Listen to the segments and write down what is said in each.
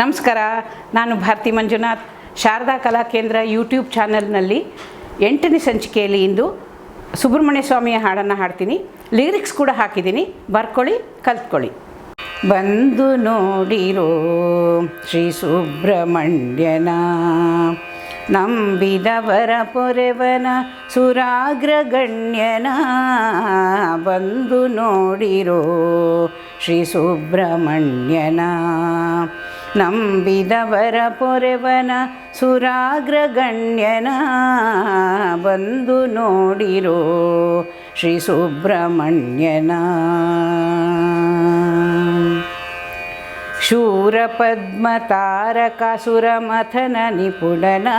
ನಮಸ್ಕಾರ, ನಾನು ಭಾರತಿ ಮಂಜುನಾಥ್. ಶಾರದಾ ಕಲಾ ಕೇಂದ್ರ ಯೂಟ್ಯೂಬ್ ಚಾನಲ್ನಲ್ಲಿ ಎಂಟನೇ ಸಂಚಿಕೆಯಲ್ಲಿ ಇಂದು ಸುಬ್ರಹ್ಮಣ್ಯ ಸ್ವಾಮಿಯ ಹಾಡನ್ನು ಹಾಡ್ತೀನಿ. ಲಿರಿಕ್ಸ್ ಕೂಡ ಹಾಕಿದ್ದೀನಿ. ಬರ್ಕೊಳ್ಳಿ, ಕಲ್ತ್ಕೊಳ್ಳಿ. ಬಂದು ನೋಡಿರೋ ಶ್ರೀ ಸುಬ್ರಹ್ಮಣ್ಯನ, ನಂಬಿದವರ ಪೊರೆವನ ಸುರಾಗ್ರಗಣ್ಯನ ಬಂದು ನೋಡಿರೋ ಶ್ರೀ ಸುಬ್ರಹ್ಮಣ್ಯನ. ನಂಬಿದವರ ಪೊರೆವನ ಸುರಾಗ್ರಗಣ್ಯನ ಬಂದು ನೋಡಿರೋ ಶ್ರೀ ಸುಬ್ರಹ್ಮಣ್ಯನ. शूरपद्मतारकासुरमथननिपुडना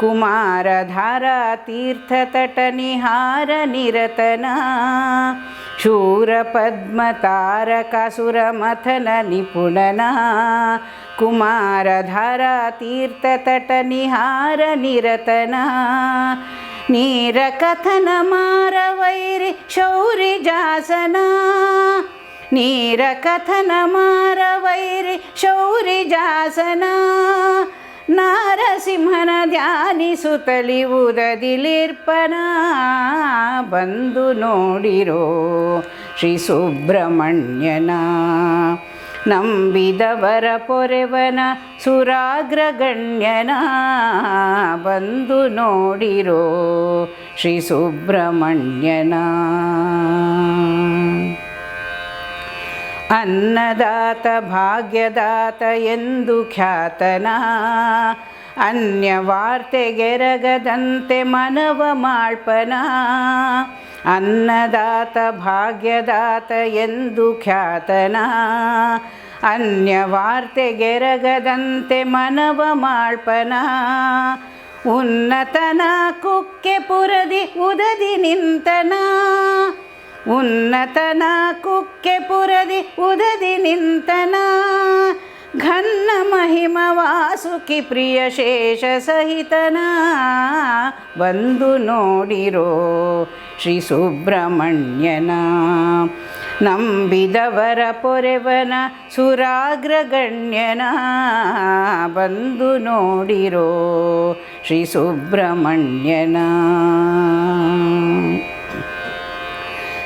कुमारधारातीर्थतटनिहारनिरतना शूरपद्मतारकासुरमथननिपुडना कुमारधारातीर्थतटनिहारनिरतना नीरकथनमारवैरि शौरिजासना ನೀರ ಕಥನ ಮಾರವೈರಿ ಶೌರಿ ಜಾಸನ. ನಾರಸಿಂಹನ ಧ್ಯಾನಿಸುತ್ತಲಿ ಉದದಿಲಿರ್ಪನ. ಬಂದು ನೋಡಿರೋ ಶ್ರೀ ಸುಬ್ರಹ್ಮಣ್ಯನ. ನಂಬಿದವರ ಪೊರೆವನ ಸುರಾಗ್ರಗಣ್ಯನ. ಬಂದು ನೋಡಿರೋ ಶ್ರೀ ಸುಬ್ರಹ್ಮಣ್ಯನ. ಅನ್ನದಾತ ಭಾಗ್ಯದಾತ ಎಂದು ಖ್ಯಾತನ. ಅನ್ಯ ವಾರ್ತೆಗೆರಗದಂತೆ ಮನವ ಮಾಳ್ಪನ. ಅನ್ನದಾತ ಭಾಗ್ಯದಾತ ಎಂದು ಖ್ಯಾತನ. ಅನ್ಯ ವಾರ್ತೆಗೆರಗದಂತೆ ಮನವ ಮಾಳ್ಪನ. ಉನ್ನತನ ಕುಕ್ಕೆ ಪುರದಿ ಉದದಿ ನಿಂತನ. ಉನ್ನತನ ಕುಕ್ಕೆ ಪುರದಿ ಉದದಿ ನಿಂತನ. ಘನ್ನ ಮಹಿಮ ವಾಸುಕಿ ಪ್ರಿಯ ಶೇಷ ಸಹಿತನ. ಬಂದು ನೋಡಿರೋ ಶ್ರೀ ಸುಬ್ರಹ್ಮಣ್ಯನ. ನಂಬಿದವರ ಪೊರೆವನ ಸುರಾಗ್ರಗಣ್ಯನ ಬಂದು ನೋಡಿರೋ ಶ್ರೀ ಸುಬ್ರಹ್ಮಣ್ಯನ.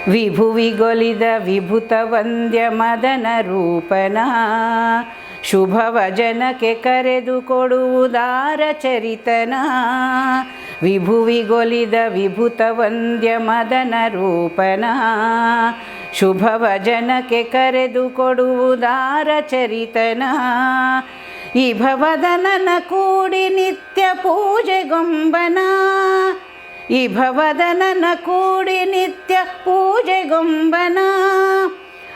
ವಿಭುವಿಗೊಲಿದ ವಿಭುತ ವಂದ್ಯ ಮದನ ರೂಪನ. ಶುಭವ ಜನಕ್ಕೆ ಕರೆದು ಕೊಡುವುದಾರ ಚರಿತನ. ವಿಭುವಿಗೊಲಿದ ವಿಭುತ ವಂದ್ಯ ಮದನ ರೂಪನ. ಶುಭವ ಜನಕ್ಕೆ ಕರೆದು ಕೊಡುವುದಾರ ಚರಿತನ. ಈ ಭವದನನ ಕೂಡಿ ನಿತ್ಯ ಪೂಜೆಗೊಂಬನ ಈ ಭವದನನ ಕೂಡಿ ನಿತ್ಯ ಪೂಜೆಗೊಂಬನ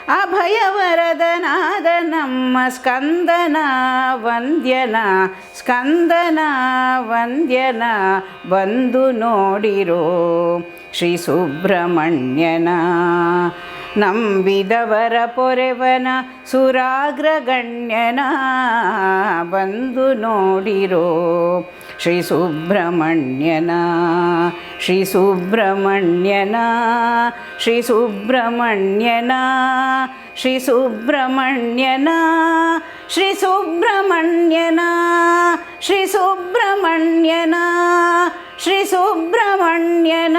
ಅಭಯವರದನಾದ ನಮ್ಮ ಸ್ಕಂದನ ವಂದ್ಯನ ಸ್ಕಂದನ ವಂದ್ಯನ ಬಂದು ನೋಡಿರೋ ಶ್ರೀ ಸುಬ್ರಹ್ಮಣ್ಯನ. ನಂಬಿದವರ ಪೊರೆವನ ಸುರಾಗ್ರಗಣ್ಯನ ಬಂದು ನೋಡಿರೋ ಶ್ರೀ ಸುಬ್ರಹ್ಮಣ್ಯನ ಶ್ರೀ ಸುಬ್ರಹ್ಮಣ್ಯನ ಶ್ರೀ ಸುಬ್ರಹ್ಮಣ್ಯನ ಶ್ರೀ ಸುಬ್ರಹ್ಮಣ್ಯನ ಶ್ರೀ ಸುಬ್ರಹ್ಮಣ್ಯನ ಶ್ರೀ ಸುಬ್ರಹ್ಮಣ್ಯನ ಶ್ರೀ ಸುಬ್ರಹ್ಮಣ್ಯನ